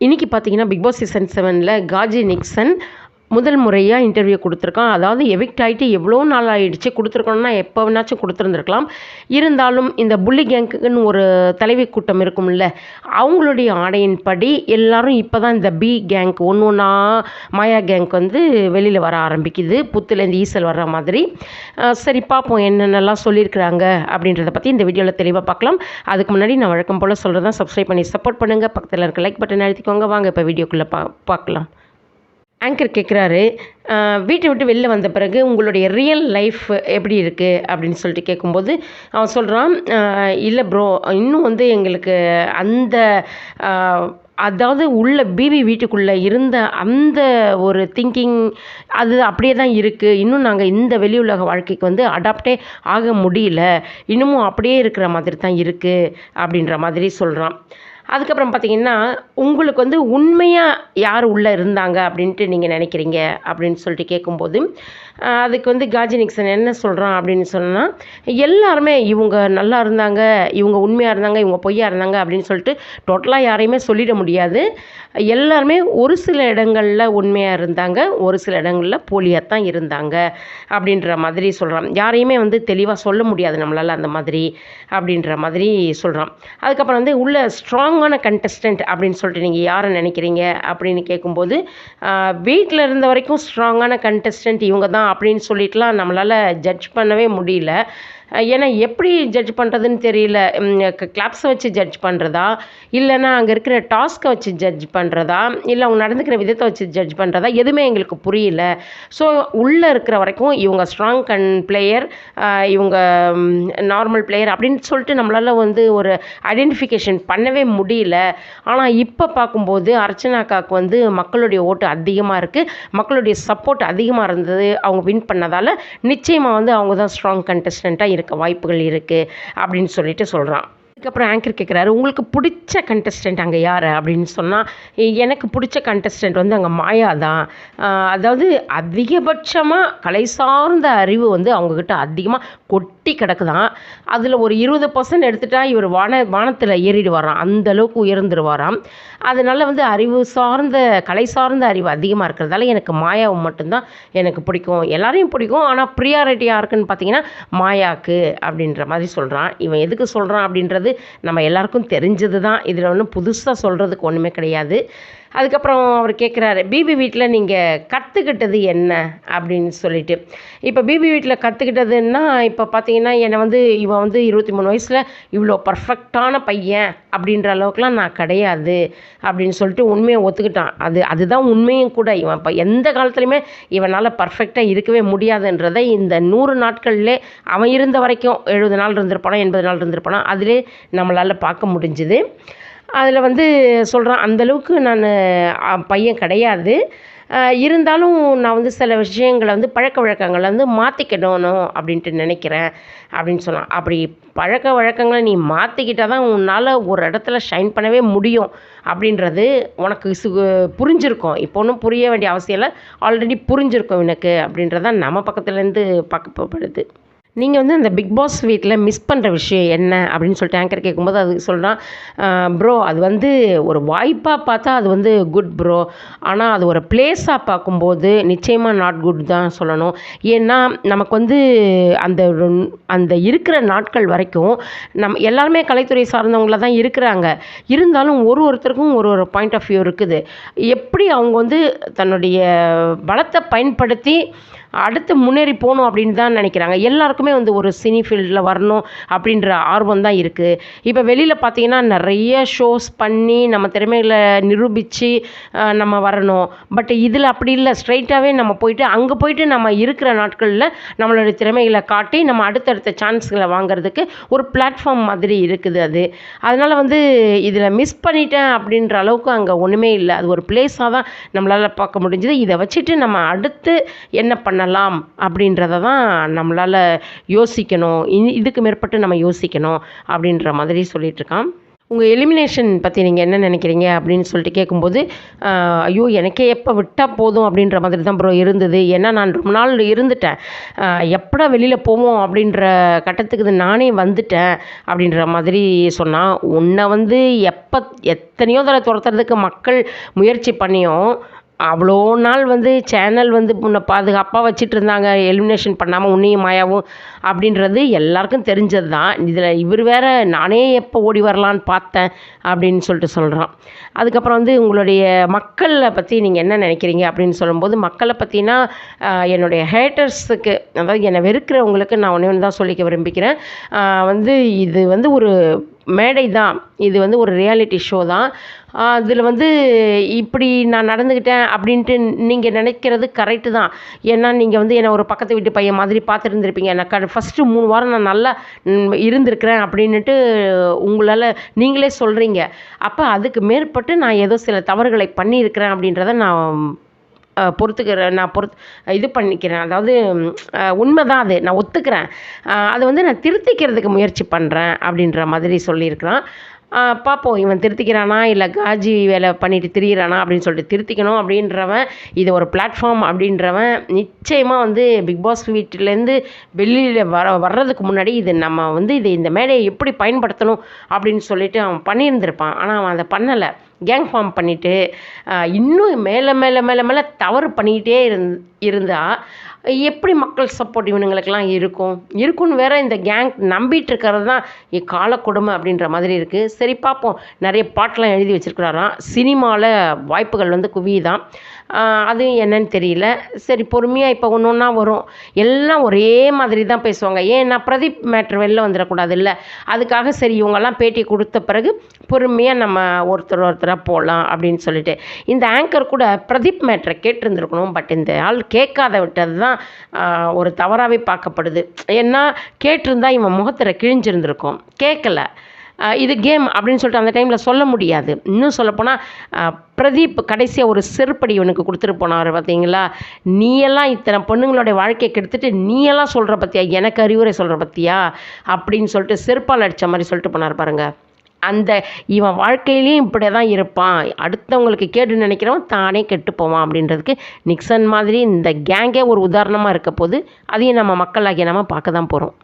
இன்றைக்கி பார்த்தீங்கன்னா big Boss season செவனில் காஜி நிக்சன் முதல் முறையாக இன்டர்வியூ கொடுத்துருக்கான். அதாவது எவிக்ட் ஆகிட்டு எவ்வளோ நாள் ஆகிடுச்சு கொடுத்துருக்கணும்னா எப்போ வேணாச்சும் கொடுத்துருந்துருக்கலாம். இருந்தாலும் இந்த புள்ளி கேங்குன்னு ஒரு தலைவி கூட்டம் இருக்கும்ல அவங்களுடைய ஆணையின்படி எல்லாரும் இப்போ தான் இந்த பி கேங்க் ஒன்று ஒன்றா மாயா கேங்க் வந்து வெளியில் வர ஆரம்பிக்குது. புத்துலேருந்து ஈசல் வர்ற மாதிரி. சரி பார்ப்போம் என்னென்னலாம் சொல்லியிருக்கிறாங்க அப்படின்றத பற்றி இந்த வீடியோவில் தெளிவாக பார்க்கலாம் அதுக்கு முன்னாடி நான் வழக்கம் போல் சொல்கிறதான் சப்ஸ்கிரைப் பண்ணி சப்போர்ட் பண்ணுங்கள் பக்கத்தில் இருக்க லைக் பட்டன் அழுத்திக்கோங்க. வாங்க இப்போ வீடியோக்குள்ளே பா பார்க்கலாம் ஆங்கர் கேட்குறாரு வீட்டை விட்டு வெளில வந்த பிறகு உங்களுடைய ரியல் லைஃப் எப்படி இருக்குது அப்படின்னு சொல்லிட்டு கேட்கும்போது அவன் சொல்கிறான் இல்லை ப்ரோ இன்னும் வந்து எங்களுக்கு அந்த அதாவது உள்ள பிபி வீட்டுக்குள்ளே இருந்த அந்த ஒரு திங்கிங் அது அப்படியே தான் இருக்குது இன்னும் நாங்கள் இந்த வெளி உலக வாழ்க்கைக்கு வந்து அடாப்டே ஆக முடியல. இன்னமும் அப்படியே இருக்கிற மாதிரி தான் இருக்குது அப்படின்ற மாதிரி சொல்கிறான் அதுக்கப்புறம் பார்த்தீங்கன்னா உங்களுக்கு வந்து உண்மையாக யார் உள்ளே இருந்தாங்க அப்படின்ட்டு நீங்கள் நினைக்கிறீங்க அப்படின்னு சொல்லிட்டு கேட்கும்போது அதுக்கு வந்து காஜி நிக்சன் என்ன சொல்கிறான் அப்படின்னு சொன்னால் எல்லாருமே இவங்க நல்லா இருந்தாங்க இவங்க உண்மையாக இருந்தாங்க இவங்க பொய்யா இருந்தாங்க அப்படின்னு சொல்லிட்டு டோட்டலாக யாரையுமே சொல்லிட முடியாது. எல்லாருமே ஒரு சில இடங்களில் உண்மையாக இருந்தாங்க ஒரு சில இடங்களில் போலியாக தான் இருந்தாங்க அப்படின்ற மாதிரி சொல்கிறான் யாரையுமே வந்து தெளிவாக சொல்ல முடியாது நம்மளால் அந்த மாதிரி அப்படின்ற மாதிரி சொல்கிறான் அதுக்கப்புறம் வந்து உள்ள ஸ்ட்ராங்கான கண்டஸ்டன்ட் அப்படின்னு சொல்லிட்டு நீங்கள் யாரை நினைக்கிறீங்க அப்படின்னு கேட்கும்போது வீட்டில் இருந்த வரைக்கும் ஸ்ட்ராங்கான கண்டஸ்டன்ட் இவங்க தான் அப்படின்னு சொல்லிட்டுலாம் நம்மளால் ஜட்ஜ் பண்ணவே முடியல. ஏன்னா எப்படி ஜட்ஜ் பண்ணுறதுன்னு தெரியல. கிளாப்ஸை வச்சு ஜட்ஜ் பண்ணுறதா இல்லைன்னா அங்கே இருக்கிற டாஸ்க்கை வச்சு ஜட்ஜ் பண்ணுறதா இல்லை அவங்க நடந்துக்கிற விதத்தை வச்சு ஜட்ஜ் பண்ணுறதா எதுவுமே எங்களுக்கு புரியல. ஸோ உள்ளே இருக்கிற வரைக்கும் இவங்க ஸ்ட்ராங் கன் பிளேயர் இவங்க நார்மல் பிளேயர் அப்படின்னு சொல்லிட்டு நம்மளால் வந்து ஒரு ஐடென்டிஃபிகேஷன் பண்ணவே முடியல. ஆனால் இப்போ பார்க்கும்போது அர்ச்சனாக்காக்கு வந்து மக்களுடைய ஓட்டு அதிகமாக இருக்குது மக்களுடைய சப்போர்ட் அதிகமாக இருந்தது. அவங்க வின் பண்ணதால் நிச்சயமாக வந்து அவங்க தான் ஸ்ட்ராங் கண்டஸ்டண்ட்டாக இருக்குது வாய்ப்புகள் இருக்குது அப்படின்னு சொல்லிட்டு சொல்கிறான் அதுக்கப்புறம் ஆங்கர் கேட்குறாரு உங்களுக்கு பிடிச்ச கண்டஸ்டன்ட் அங்கே யார்? அப்படின்னு சொன்னால் எனக்கு பிடிச்ச கண்டஸ்டன்ட் வந்து அங்கே மாயா தான். அதாவது அதிகபட்சமாக கலை சார்ந்த அறிவு வந்து அவங்கக்கிட்ட அதிகமாக கொட்டி கிடக்குதான். அதில் ஒரு இருபது பர்சன்ட் எடுத்துட்டா இவர் வான வானத்தில் ஏறிடுவாராம். அந்த அளவுக்கு உயர்ந்துருவாராம். அதனால் வந்து அறிவு சார்ந்த கலை சார்ந்த அறிவு அதிகமாக இருக்கிறதால எனக்கு மாயாவை மட்டும்தான் எனக்கு பிடிக்கும். எல்லாரையும் பிடிக்கும். ஆனால் ப்ரியாரிட்டி யாருக்குன்னு பார்த்தீங்கன்னா மாயாக்கு அப்படின்ற மாதிரி சொல்கிறான் இவன் எதுக்கு சொல்கிறான் அப்படின்றது நம்ம எல்லாருக்கும் தெரிஞ்சது தான் இதில் ஒன்றும் புதுசாக சொல்கிறதுக்கு ஒன்றுமே கிடையாது. அதுக்கப்புறம் அவர் கேட்குறாரு பிபி வீட்டில் நீங்கள் கற்றுக்கிட்டது என்ன? அப்படின்னு சொல்லிட்டு. இப்போ பிபி வீட்டில் கற்றுக்கிட்டதுன்னா இப்போ பார்த்தீங்கன்னா என்னை வந்து இவன் வந்து இருபத்தி மூணு வயசில் இவ்வளோ பர்ஃபெக்டான பையன் அப்படின்ற அளவுக்குலாம் நான் கிடையாது அப்படின்னு சொல்லிட்டு உண்மையை ஒத்துக்கிட்டான். அது அதுதான் உண்மையும் கூட. இவன் இப்போ எந்த காலத்துலையுமே இவனால் பர்ஃபெக்டாக இருக்கவே முடியாதுன்றதை இந்த நூறு நாட்கள்லே அவன் இருந்த வரைக்கும் எழுபது நாள் இருந்திருப்பானா எண்பது நாள் இருந்திருப்பானா அதிலே நம்மளால் பார்க்க முடிஞ்சுது. அதில் வந்து சொல்கிறான் அந்தளவுக்கு நான் பையன் கிடையாது. இருந்தாலும் நான் வந்து சில விஷயங்களை வந்து பழக்க வழக்கங்களை வந்து மாற்றிக்கிடணும் அப்படின்ட்டு நினைக்கிறேன் அப்படின்னு சொன்னான். அப்படி பழக்க வழக்கங்களை நீ மாற்றிக்கிட்டால் தான் உன்னால் ஒரு இடத்துல ஷைன் பண்ணவே முடியும் அப்படின்றது உனக்கு சு புரிஞ்சிருக்கும். இப்போ ஒன்றும் புரிய வேண்டிய அவசியம் இல்லை. ஆல்ரெடி புரிஞ்சிருக்கும் எனக்கு அப்படின்றதான் நம்ம பக்கத்துலேருந்து பார்க்கப்படுது நீங்கள் வந்து அந்த பிக் பாஸ் வீட்டில் மிஸ் பண்ணுற விஷயம் என்ன அப்படின்னு சொல்லிட்டு ஆங்கர் கேட்கும்போது அது சொல்கிறான் ப்ரோ அது வந்து ஒரு வாய்ப்பாக பார்த்தா அது வந்து குட் ப்ரோ ஆனால் அது ஒரு பிளேஸாக பார்க்கும்போது நிச்சயமாக நாட் குட் தான் சொல்லணும். ஏன்னா நமக்கு வந்து அந்த அந்த இருக்கிற நாட்கள் வரைக்கும் நம் எல்லாருமே கலைத்துறை சார்ந்தவங்கள தான் இருக்கிறாங்க. இருந்தாலும் ஒரு ஒருத்தருக்கும் ஒரு ஒரு பாயிண்ட் ஆஃப் வியூ இருக்குது. எப்படி அவங்க வந்து தன்னுடைய பலத்தை பயன்படுத்தி அடுத்து முன்னேறி போகணும் அப்படின்னு தான் நினைக்கிறாங்க. எல்லாருக்குமே வந்து ஒரு சினி ஃபீல்டில் வரணும் அப்படின்ற ஆர்வம் தான் இருக்குது இப்போ வெளியில் பார்த்தீங்கன்னா நிறைய ஷோஸ் பண்ணி நம்ம திறமைகளை நிரூபித்து நம்ம வரணும். பட் இதில் அப்படி இல்லை. ஸ்ட்ரைட்டாகவே நம்ம போயிட்டு அங்கே போயிட்டு நம்ம இருக்கிற நாட்களில் நம்மளுடைய திறமைகளை காட்டி நம்ம அடுத்தடுத்த சான்ஸ்களை வாங்குறதுக்கு ஒரு பிளாட்ஃபார்ம் மாதிரி இருக்குது அது. அதனால் வந்து இதில் மிஸ் பண்ணிட்டேன் அப்படின்ற அளவுக்கு அங்கே ஒன்றுமே இல்லை. அது ஒரு பிளேஸாக தான் நம்மளால் பார்க்க முடிஞ்சுது. இதை வச்சுட்டு நம்ம அடுத்து என்ன பண்ண பண்ணலாம் அப்படின்றத தான் நம்மளால் யோசிக்கணும். இனி இதுக்கு மேற்பட்டு நம்ம யோசிக்கணும் அப்படின்ற மாதிரி சொல்லிகிட்ருக்கான் உங்கள் எலிமினேஷன் பற்றி நீங்கள் என்ன நினைக்கிறீங்க அப்படின்னு சொல்லிட்டு கேட்கும்போது ஐயோ எனக்கே எப்போ விட்டால் போதும் அப்படின்ற மாதிரி தான் ப்ரோ இருந்தது. ஏன்னா நான் ரொம்ப நாள் இருந்துட்டேன். எப்படா வெளியில் போவோம் அப்படின்ற கட்டத்துக்கு நானே வந்துட்டேன் அப்படின்ற மாதிரி சொன்னால் உன்னை வந்து எப்போ எத்தனையோ தடவை துரத்துறதுக்கு மக்கள் முயற்சி பண்ணியும் அவ்வளோ நாள் வந்து சேனல் வந்து உன்னை பாதுகாப்பாக வச்சிட்டு இருந்தாங்க எலிமினேஷன் பண்ணாமல் உன்னையும் மாயாவும் அப்படின்றது எல்லாருக்கும் தெரிஞ்சது தான். இதில் இவர் வேற நானே எப்போ ஓடி வரலான்னு பார்த்தேன் அப்படின்னு சொல்லிட்டு சொல்கிறான் அதுக்கப்புறம் வந்து உங்களுடைய மக்களை பற்றி நீங்கள் என்ன நினைக்கிறீங்க அப்படின்னு சொல்லும்போது மக்களை பற்றினா என்னுடைய ஹேட்டர்ஸுக்கு அதாவது என்னை வெறுக்கிறவங்களுக்கு நான் ஒன்றே ஒன்று தான் சொல்லிக்க விரும்பிக்கிறேன் வந்து இது வந்து ஒரு மேடை தான் இது வந்து ஒரு ரியாலிட்டி ஷோ தான். அதில் வந்து இப்படி நான் நடந்துக்கிட்டேன் அப்படின்ட்டு நீங்கள் நினைக்கிறது கரெக்டு தான். ஏன்னா நீங்கள் வந்து என்னை ஒரு பக்கத்து வீட்டு பையன் மாதிரி பார்த்துருந்துருப்பீங்க. நான் க ஃபஸ்ட்டு மூணு வாரம் நான் நல்லா இருந்திருக்கிறேன் அப்படின்னுட்டு உங்களால் நீங்களே சொல்கிறீங்க அப்போ அதுக்கு மேற்பட்டு நான் ஏதோ சில தவறுகளை பண்ணியிருக்கிறேன் அப்படின்றத நான் பொறுத்துக்கிற பொறுத்துக்கிறேன் நான் பொறுத்து இது பண்ணிக்கிறேன். அதாவது உண்மை தான் அது. நான் ஒத்துக்கிறேன். அது அதை வந்து நான் திருத்திக்கிறதுக்கு முயற்சி பண்ணுறேன் அப்படின்ற மாதிரி சொல்லியிருக்கிறான். பார்ப்போம் இவன் திருத்திக்கிறானா? இல்லை காஜி வேலை பண்ணிட்டு திரியிறானா? அப்படின்னு சொல்லிட்டு திருத்திக்கணும் அப்படின்றவன் இது ஒரு பிளாட்ஃபார்ம் அப்படின்றவன் நிச்சயமாக வந்து பிக் பாஸ் வீட்டிலேருந்து வெளியில் வர வர்றதுக்கு முன்னாடி இது நம்ம வந்து இது இந்த மேடையை எப்படி பயன்படுத்தணும் அப்படின்னு சொல்லிட்டு அவன் பண்ணியிருந்திருப்பான். ஆனால் அவன் அதை பண்ணலை. கேங் ஃபார்ம் பண்ணிவிட்டு இன்னும் மேலே மேலே மேலே மேலே தவறு பண்ணிக்கிட்டே இருந் இருந்தால் எப்படி மக்கள் சப்போர்ட் இவனுங்களுக்கெல்லாம் இருக்கும்? இருக்குன்னு வேற இந்த கேங் நம்பிட்டு இருக்கிறது தான் கால கொடுமை அப்படின்ற மாதிரி இருக்குது சரி பார்ப்போம். நிறைய பாட்டெலாம் எழுதி வச்சுருக்கிறாராம். சினிமாவில் வாய்ப்புகள் வந்து குவிதான் அதுவும் அது என்னன்னு தெரியல. சரி பொறுமையாக இப்போ ஒன்று ஒன்றா வரும். எல்லாம் ஒரே மாதிரி தான் பேசுவாங்க. ஏன்னா பிரதீப் மேட்ரு வெளில வந்துடக்கூடாது இல்லை அதுக்காக சரி இவங்கெல்லாம் பேட்டி கொடுத்த பிறகு பொறுமையாக நம்ம ஒருத்தர் ஒருத்தர் ஒருத்தராக போகலாம் அப்படின்னு சொல்லிட்டு. இந்த ஆங்கர் கூட பிரதீப் மேட்ரை கேட்டிருந்துருக்கணும் பட் இந்த ஆள் கேட்காத விட்டது தான் ஒரு தவறாகவே பார்க்கப்படுது. ஏன்னா கேட்டிருந்தா இவன் முகத்தில் கிழிஞ்சிருந்திருக்கும். கேட்கல. இது கேம் அப்படின்னு சொல்லிட்டு அந்த டைமில் சொல்ல முடியாது. இன்னும் சொல்லப்போனால் பிரதீப் கடைசியாக ஒரு செருப்படி இவனுக்கு கொடுத்துட்டு போனார் பார்த்தீங்களா நீயெல்லாம் இத்தனை பொண்ணுங்களுடைய வாழ்க்கையை கெடுத்துட்டு நீயெல்லாம் சொல்கிற பற்றியா எனக்கு அறிவுரை சொல்கிற பற்றியா அப்படின்னு சொல்லிட்டு செருப்பால் அடித்த மாதிரி சொல்லிட்டு போனார் பாருங்கள் அந்த இவன் வாழ்க்கையிலையும் இப்படி தான் இருப்பான். அடுத்தவங்களுக்கு கேடு நினைக்கிறவன் தானே கெட்டு போவான் அப்படின்றதுக்கு நிக்சன் மாதிரி இந்த கேங்கே ஒரு உதாரணமாக இருக்க போது அதையும் நம்ம மக்களாகிய நம்ம பார்க்க தான் போகிறோம்